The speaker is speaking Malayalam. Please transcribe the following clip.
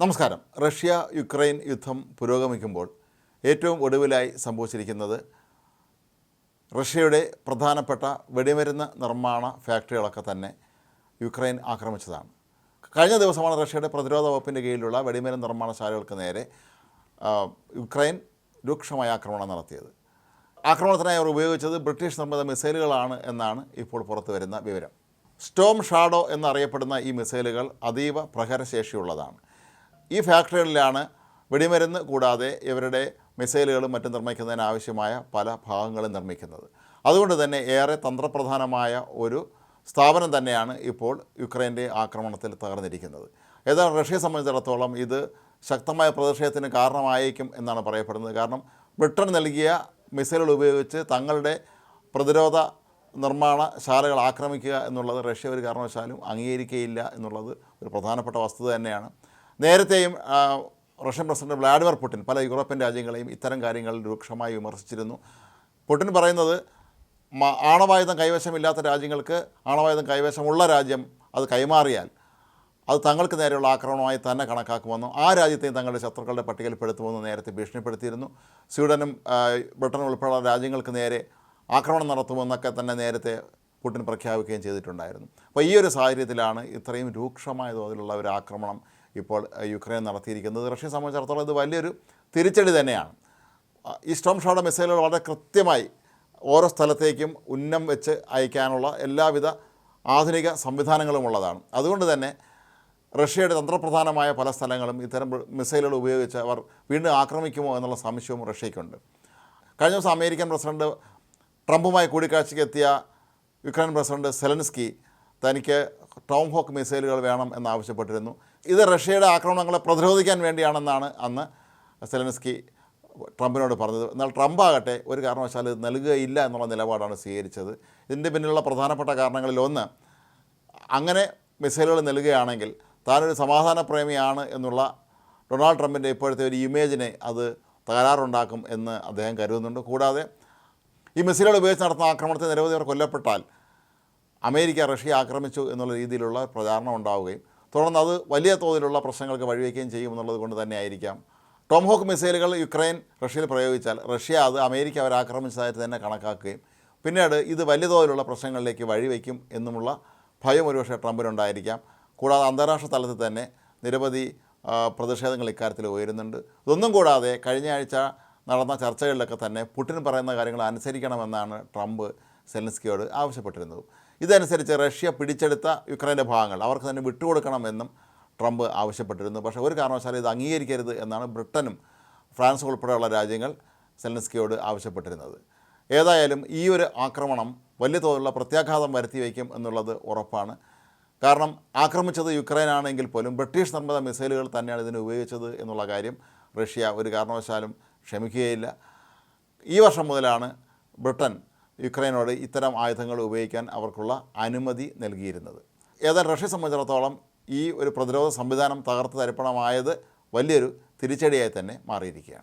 നമസ്കാരം. റഷ്യ യുക്രൈൻ യുദ്ധം പുരോഗമിക്കുമ്പോൾ ഏറ്റവും ഒടുവിലായി സംഭവിച്ചിരിക്കുന്നത് റഷ്യയുടെ പ്രധാനപ്പെട്ട വെടിമരുന്ന് നിർമ്മാണ ഫാക്ടറികളൊക്കെ തന്നെ യുക്രൈൻ ആക്രമിച്ചതാണ്. കഴിഞ്ഞ ദിവസമാണ് റഷ്യയുടെ പ്രതിരോധ വകുപ്പിന്റെ കീഴിലുള്ള വെടിമരുന്ന് നിർമ്മാണശാലകൾക്ക് നേരെ യുക്രൈൻ രൂക്ഷമായ ആക്രമണം നടത്തിയത്. ആക്രമണത്തിനായി അവർ ഉപയോഗിച്ചത് ബ്രിട്ടീഷ് നിർമ്മിത മിസൈലുകളാണ് എന്നാണ് ഇപ്പോൾ പുറത്തു വരുന്ന വിവരം. സ്റ്റോം ഷാഡോ എന്നറിയപ്പെടുന്ന ഈ മിസൈലുകൾ അതീവ പ്രഹരശേഷിയുള്ളതാണ്. ഈ ഫാക്ടറികളിലാണ് വെടിമരുന്ന് കൂടാതെ ഇവരുടെ മിസൈലുകളും മറ്റും നിർമ്മിക്കുന്നതിന് ആവശ്യമായ പല ഭാഗങ്ങളും നിർമ്മിക്കുന്നത്. അതുകൊണ്ട് തന്നെ ഏറെ തന്ത്രപ്രധാനമായ ഒരു സ്ഥാപനം തന്നെയാണ് ഇപ്പോൾ യുക്രൈന്റെ ആക്രമണത്തിൽ തകർന്നിരിക്കുന്നത്. ഏതാണ്ട് റഷ്യയെ സംബന്ധിച്ചിടത്തോളം ഇത് ശക്തമായ പ്രതിഷേധത്തിന് കാരണമായേക്കും എന്നാണ് പറയപ്പെടുന്നത്. കാരണം ബ്രിട്ടൻ നൽകിയ മിസൈലുകൾ ഉപയോഗിച്ച് തങ്ങളുടെ പ്രതിരോധ നിർമ്മാണ ശാലകൾ ആക്രമിക്കുക എന്നുള്ളത് റഷ്യ ഒരു കാരണവശാലും അംഗീകരിക്കുകയില്ല എന്നുള്ളത് ഒരു പ്രധാനപ്പെട്ട വസ്തുത തന്നെയാണ്. നേരത്തെയും റഷ്യൻ പ്രസിഡന്റ് വ്ളാഡിമിർ പുടിൻ പല യൂറോപ്യൻ രാജ്യങ്ങളെയും ഇത്തരം കാര്യങ്ങളിൽ രൂക്ഷമായി വിമർശിച്ചിരുന്നു. പുടിൻ പറയുന്നത് ആണവായുധം കൈവശമില്ലാത്ത രാജ്യങ്ങൾക്ക് ആണവായുധം കൈവശമുള്ള രാജ്യം അത് കൈമാറിയാൽ അത് തങ്ങൾക്ക് നേരെയുള്ള ആക്രമണമായി തന്നെ കണക്കാക്കുമെന്നും ആ രാജ്യത്തെയും തങ്ങളുടെ ശത്രുക്കളുടെ പട്ടികയിൽപ്പെടുത്തുമെന്ന് നേരത്തെ ഭീഷണിപ്പെടുത്തിയിരുന്നു. സ്വീഡനും ബ്രിട്ടനും ഉൾപ്പെടെയുള്ള രാജ്യങ്ങൾക്ക് നേരെ ആക്രമണം നടത്തുമെന്നൊക്കെ തന്നെ നേരത്തെ പുടിൻ പ്രഖ്യാപിക്കുകയും ചെയ്തിട്ടുണ്ടായിരുന്നു. അപ്പോൾ ഈ ഒരു സാഹചര്യത്തിലാണ് ഇത്രയും രൂക്ഷമായ തോതിലുള്ള ഒരു ആക്രമണം ഇപ്പോൾ യുക്രൈൻ നടത്തിയിരിക്കുന്നത്. റഷ്യയെ സംബന്ധിച്ചിടത്തോളം ഇത് വലിയൊരു തിരിച്ചടി തന്നെയാണ്. ഈ സ്റ്റോം ഷോഡ മിസൈലുകൾ വളരെ കൃത്യമായി ഓരോ സ്ഥലത്തേക്കും ഉന്നം വെച്ച് അയക്കാനുള്ള എല്ലാവിധ ആധുനിക സംവിധാനങ്ങളും ഉള്ളതാണ്. അതുകൊണ്ട് തന്നെ റഷ്യയുടെ തന്ത്രപ്രധാനമായ പല സ്ഥലങ്ങളും ഇത്തരം മിസൈലുകൾ ഉപയോഗിച്ച് അവർ വീണ്ടും ആക്രമിക്കുമോ എന്നുള്ള സംശയവും റഷ്യയ്ക്കുണ്ട്. കഴിഞ്ഞ ദിവസം അമേരിക്കൻ പ്രസിഡന്റ് ട്രംപുമായി കൂടിക്കാഴ്ചയ്ക്ക് എത്തിയ യുക്രൈൻ പ്രസിഡന്റ് സെലൻസ്കി തനിക്ക് ടോം ഹോക്ക് മിസൈലുകൾ വേണം എന്നാവശ്യപ്പെട്ടിരുന്നു. ഇത് റഷ്യയുടെ ആക്രമണങ്ങളെ പ്രതിരോധിക്കാൻ വേണ്ടിയാണെന്നാണ് അന്ന് സെലൻസ്കി ട്രംപിനോട് പറഞ്ഞത്. എന്നാൽ ട്രംപ് ആകട്ടെ ഒരു കാരണവശാലും ഇത് നൽകുകയില്ല എന്നുള്ള നിലപാടാണ് സ്വീകരിച്ചത്. ഇതിന്റെ പിന്നിലുള്ള പ്രധാനപ്പെട്ട കാരണങ്ങളിൽ ഒന്ന് അങ്ങനെ മിസൈലുകൾ നൽകുകയാണെങ്കിൽ താനൊരു സമാധാന പ്രേമിയാണ് എന്നുള്ള ഡൊണാൾഡ് ട്രംപിന്റെ ഇപ്പോഴത്തെ ഒരു ഇമേജിനെ അത് തകരാറുണ്ടാക്കും എന്ന് അദ്ദേഹം കരുതുന്നുണ്ട്. കൂടാതെ ഈ മിസൈലുകൾ ഉപയോഗിച്ച് നടത്തുന്ന ആക്രമണത്തെ നിരവധി പേർ കൊല്ലപ്പെട്ടാൽ അമേരിക്ക റഷ്യ ആക്രമിച്ചു എന്നുള്ള രീതിയിലുള്ള പ്രചാരണം ഉണ്ടാവുകയും തുടർന്ന് അത് വലിയ തോതിലുള്ള പ്രശ്നങ്ങൾക്ക് വഴിവെക്കുകയും ചെയ്യുമെന്നുള്ളത് കൊണ്ട് തന്നെ ആയിരിക്കാം. ടോം ഹോക്ക് മിസൈലുകൾ യുക്രൈൻ റഷ്യയിൽ പ്രയോഗിച്ചാൽ റഷ്യ അത് അമേരിക്ക അവർ ആക്രമിച്ചതായിട്ട് തന്നെ കണക്കാക്കുകയും പിന്നീട് ഇത് വലിയ തോതിലുള്ള പ്രശ്നങ്ങളിലേക്ക് വഴിവെക്കും എന്നുമുള്ള ഭയം ഒരുപക്ഷെ ട്രംപിനുണ്ടായിരിക്കാം. കൂടാതെ അന്താരാഷ്ട്ര തലത്തിൽ തന്നെ നിരവധി പ്രതിഷേധങ്ങൾ ഇക്കാര്യത്തിൽ ഉയരുന്നുണ്ട്. ഇതൊന്നും കൂടാതെ കഴിഞ്ഞ ആഴ്ച നടന്ന ചർച്ചകളിലൊക്കെ തന്നെ പുടിൻ പറയുന്ന കാര്യങ്ങൾ അനുസരിക്കണമെന്നാണ് ട്രംപ് സെലൻസ്കിയോട് ആവശ്യപ്പെട്ടിരുന്നത്. ഇതനുസരിച്ച് റഷ്യ പിടിച്ചെടുത്ത യുക്രൈന്റെ ഭാഗങ്ങൾ അവർക്ക് തന്നെ വിട്ടുകൊടുക്കണമെന്നും ട്രംപ് ആവശ്യപ്പെട്ടിരുന്നു. പക്ഷേ ഒരു കാരണവശാലും ഇത് അംഗീകരിക്കരുത് എന്നാണ് ബ്രിട്ടനും ഫ്രാൻസും ഉൾപ്പെടെയുള്ള രാജ്യങ്ങൾ സെലൻസ്കിയോട് ആവശ്യപ്പെട്ടിരുന്നത്. ഏതായാലും ഈ ഒരു ആക്രമണം വലിയ തോതിലുള്ള പ്രത്യാഘാതം വരുത്തി വയ്ക്കും എന്നുള്ളത് ഉറപ്പാണ്. കാരണം ആക്രമിച്ചത് യുക്രൈൻ ആണെങ്കിൽ പോലും ബ്രിട്ടീഷ് നിർമ്മിത മിസൈലുകൾ തന്നെയാണ് ഇതിന് ഉപയോഗിച്ചത് എന്നുള്ള കാര്യം റഷ്യ ഒരു കാരണവശാലും ക്ഷമിക്കുകയില്ല. ഈ വർഷം മുതലാണ് ബ്രിട്ടൻ യുക്രൈനോട് ഇത്തരം ആയുധങ്ങൾ ഉപയോഗിക്കാൻ അവർക്കുള്ള അനുമതി നൽകിയിരുന്നത്. ഏതായാലും റഷ്യയെ സംബന്ധിച്ചിടത്തോളം ഈ ഒരു പ്രതിരോധ സംവിധാനം തകർത്ത് തരിപ്പണമായത് വലിയൊരു തിരിച്ചടിയായി തന്നെ മാറിയിരിക്കുകയാണ്.